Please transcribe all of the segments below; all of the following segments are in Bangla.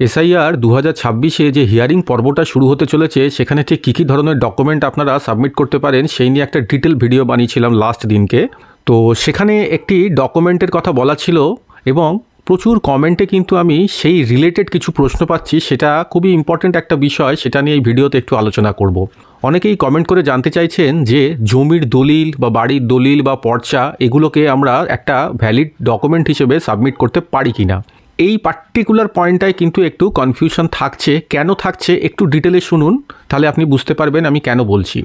এসআইআর দু হাজার ছাব্বিশে যে হিয়ারিং পর্বটা শুরু হতে চলেছে, সেখানে ঠিক কী কী ধরনের ডকুমেন্ট আপনারা সাবমিট করতে পারেন, সেই নিয়ে একটা ডিটেল ভিডিও বানিয়েছিলাম লাস্ট দিনকে। তো সেখানে একটি ডকুমেন্টের কথা বলা ছিল এবং প্রচুর কমেন্টে কিন্তু আমি সেই রিলেটেড কিছু প্রশ্ন পাচ্ছি, সেটা খুবই ইম্পর্ট্যান্ট একটা বিষয়, সেটা নিয়ে এই ভিডিওতে একটু আলোচনা করব। অনেকেই কমেন্ট করে জানতে চাইছেন যে জমির দলিল বা বাড়ির দলিল বা পর্চা, এগুলোকে আমরা একটা ভ্যালিড ডকুমেন্ট হিসেবে সাবমিট করতে পারি কি না এই পার্টিকুলার পয়েন্টটায় কিন্তু একটু কনফিউশন থাকছে। কেন থাকছে? একটু ডিটেলে শুনুন, তাহলে আপনি বুঝতে পারবেন আমি কেন বলছি।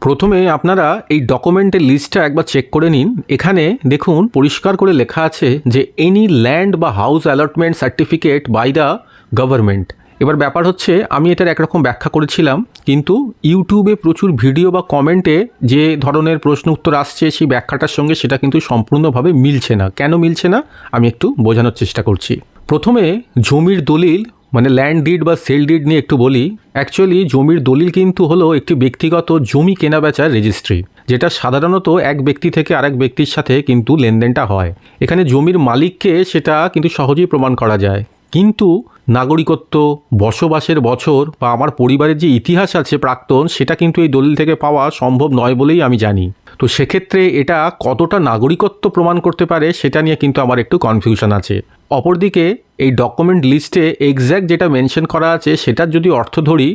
প্রথমে আপনারা এই ডকুমেন্টের লিস্টটা একবার চেক করে নিন। এখানে দেখুন, পরিষ্কার করে লেখা আছে যে এনি ল্যান্ড বা house allotment certificate by the government এবার ব্যাপার হচ্ছে, আমি এটার একরকম ব্যাখ্যা করেছিলাম, কিন্তু ইউটিউবে প্রচুর ভিডিও বা কমেন্টে যে ধরনের প্রশ্ন উত্তর আসছে সেই ব্যাখ্যাটার সঙ্গে সেটা কিন্তু সম্পূর্ণভাবে মিলছে না। কেন মিলছে না? আমি একটু বোঝানোর চেষ্টা করছি। প্রথমে, জমির দলিল মানে ল্যান্ড ডিড বা সেল ডিড নিয়ে একটু বলি। অ্যাকচুয়ালি জমির দলিল কিন্তু হলো একটি ব্যক্তিগত জমি কেনা বেচার রেজিস্ট্রি যেটা সাধারণত এক ব্যক্তি থেকে আরেক ব্যক্তির সাথে কিন্তু লেনদেনটা হয়। এখানে জমির মালিককে সেটা কিন্তু সহজেই প্রমাণ করা যায়। কিন্তু নাগরিকত্ব, বসবাসের বছর বা আমার পরিবারের যে ইতিহাস আছে প্রাক্তন, সেটা কিন্তু এই দলিল থেকে পাওয়া সম্ভব নয় বলেই আমি জানি। তো সেক্ষেত্রে এটা কতটা নাগরিকত্ব প্রমাণ করতে পারে, সেটা নিয়ে কিন্তু আমার একটু কনফিউশন আছে। অপরদিকে এই ডকুমেন্ট লিস্টে এক্স্যাক্ট যেটা মেনশন করা আছে, সেটার যদি অর্থ ধরি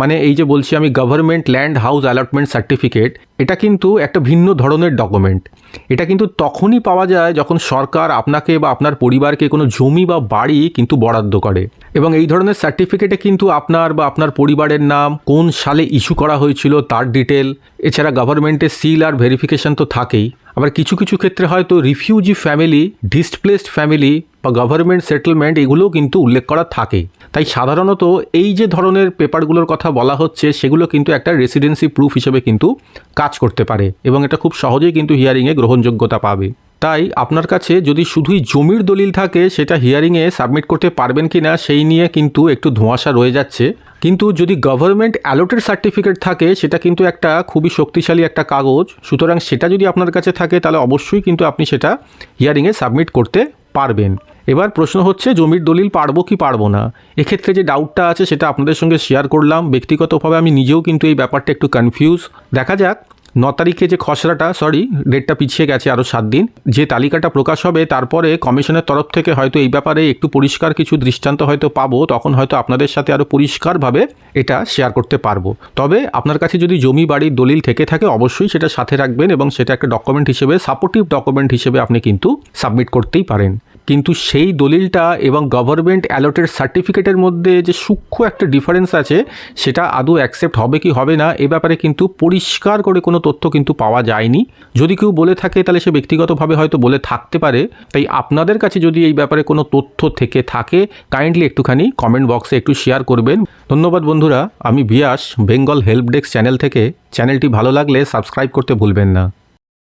মানে এই যে বলছি আমি government land house allotment certificate এটা কিন্তু একটা ভিন্ন ধরনের ডকুমেন্ট এটা কিন্তু তখনই পাওয়া যায় যখন সরকার আপনাকে বা আপনার পরিবারকে কোনো জমি বা বাড়ি কিন্তু বরাদ্দ করে। এবং এই ধরনের সার্টিফিকেটে কিন্তু আপনার বা আপনার পরিবারের নাম, কোন সালে ইস্যু করা হয়েছিল তার ডিটেল এছাড়া গভর্নমেন্টের সিল আর ভেরিফিকেশন তো থাকেই। আবার কিছু কিছু ক্ষেত্রে হয়তো রিফিউজি ফ্যামিলি ডিসপ্লেসড ফ্যামিলি বা গভর্নমেন্ট সেটেলমেন্ট এগুলোও কিন্তু উল্লেখ করা থাকে। তাই সাধারণত এই যে ধরনের পেপারগুলোর কথা বলা হচ্ছে, সেগুলো কিন্তু একটা রেসিডেন্সি প্রুফ হিসেবে কিন্তু কাজ করতে পারে এবং এটা খুব সহজেই কিন্তু হিয়ারিংয়ে গ্রহণযোগ্যতা পাবে। তাই আপনার কাছে যদি শুধুই জমির দলিল থাকে, সেটা হিয়ারিংয়ে সাবমিট করতে পারবেন কি না সেই নিয়ে কিন্তু একটু ধোঁয়াশা রয়ে যাচ্ছে। কিন্তু যদি গভর্নমেন্ট অ্যালোটেড সার্টিফিকেট থাকে, সেটা কিন্তু একটা খুবই শক্তিশালী একটা কাগজ। সুতরাং সেটা যদি আপনার কাছে থাকে, তাহলে অবশ্যই কিন্তু আপনি সেটা হিয়ারিংয়ে সাবমিট করতে পারবেন। এবার প্রশ্ন হচ্ছে, জমির দলিল পারব কি পারব না? এক্ষেত্রে যে ডাউটটা আছে, সেটা আপনাদের সঙ্গে শেয়ার করলাম। ব্যক্তিগতভাবে আমি নিজেও কিন্তু এই ব্যাপারটা একটু কনফিউজ দেখা যাক ন তারিখে যে খসড়াটা সরি ডেটটা পিছিয়ে গেছে আরও সাত দিন, যে তালিকাটা প্রকাশ হবে, তারপরে কমিশনের তরফ থেকে হয়তো এই ব্যাপারে একটু পরিষ্কার কিছু দৃষ্টান্ত হয়তো পাবো, তখন হয়তো আপনাদের সাথে আরও পরিষ্কারভাবে এটা শেয়ার করতে পারব। তবে আপনার কাছে যদি জমি বাড়ির দলিল থেকে থাকে, অবশ্যই সেটা সাথে রাখবেন এবং সেটা একটা ডকুমেন্ট হিসেবে সাপোর্টিভ ডকুমেন্ট হিসেবে আপনি কিন্তু সাবমিট করতেই পারেন। কিন্তু সেই দলিলটা এবং গভর্নমেন্ট অ্যালোটেড সার্টিফিকেটের মধ্যে যে সূক্ষ্ম একটা ডিফারেন্স আছে, সেটা আদৌ অ্যাকসেপ্ট হবে কি হবে না, এ ব্যাপারে কিন্তু পরিষ্কার করে কোনো তথ্য কিন্তু পাওয়া যায়নি। যদি কেউ বলে থাকে, তাহলে সে ব্যক্তিগতভাবে হয়তো বলে থাকতে পারে। তাই আপনাদের কাছে যদি এই ব্যাপারে কোনো তথ্য থেকে থাকে কাইন্ডলি একটুখানি কমেন্ট বক্সে একটু শেয়ার করবেন। ধন্যবাদ বন্ধুরা, আমি Biyas Bengal help desk channel থেকে চ্যানেলটি ভালো লাগলে সাবস্ক্রাইব করতে ভুলবেন না।